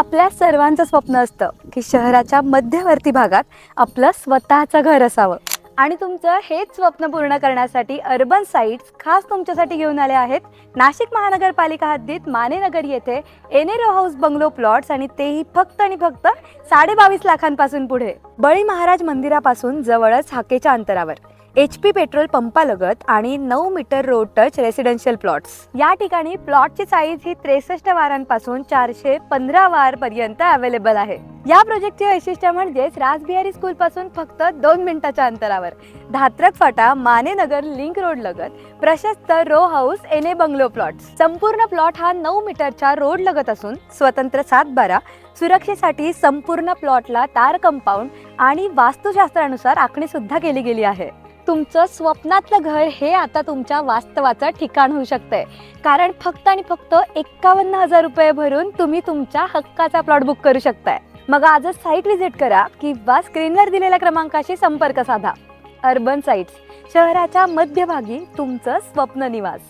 आपल्या सर्वांचं स्वप्न असतं की शहराच्या मध्यवर्ती भागात आपलं स्वतःचं घर असावं. आणि तुमचं हेच स्वप्न पूर्ण करण्यासाठी अर्बन साईट्स खास तुमच्यासाठी घेऊन आले आहेत. नाशिक महानगरपालिका हद्दीत मानेनगर येथे एनेरो हाऊस बंगलो प्लॉट्स आणि तेही फक्त आणि फक्त साडे बावीस लाखांपासून पुढे. बळी महाराज मंदिरापासून जवळच हाकेच्या अंतरावर. एच पी पेट्रोल पंपालगत आणि नऊ metre road touch residential plots या ठिकाणी प्लॉटची साईज ही त्रेसष्ट वारांपासून चारशे पंधरा वार पर्यंत अवेलेबल आहे. या प्रोजेक्टचे वैशिष्ट्य म्हणजेच राजबिहारी स्कूल पासून फक्त दोन मिनिटाच्या अंतरावर. धात्रक फाटा मानेनगर लिंक रोड लगत. प्रशस्त row house N A bungalow plot संपूर्ण प्लॉट हा नऊ मीटरच्या रोड लगत असून स्वतंत्र सात बारा. सुरक्षेसाठी संपूर्ण प्लॉटला तार कंपाऊंड आणि वास्तुशास्त्रानुसार आखणी सुद्धा केली गेली आहे. तुमचं स्वप्नातलं घर हे आता तुमच्या वास्तवाचं ठिकाण होऊ शकतंय कारण फक्त आणि फक्त एक्कावन्न हजार रुपये भरून तुम्ही तुमच्या हक्काचा प्लॉट बुक करू शकताय. मग आजच साईट व्हिजिट करा किंवा स्क्रीनवर दिलेल्या क्रमांकाशी संपर्क साधा. अर्बन साईट्स शहराच्या मध्यभागी तुमचं स्वप्न निवास.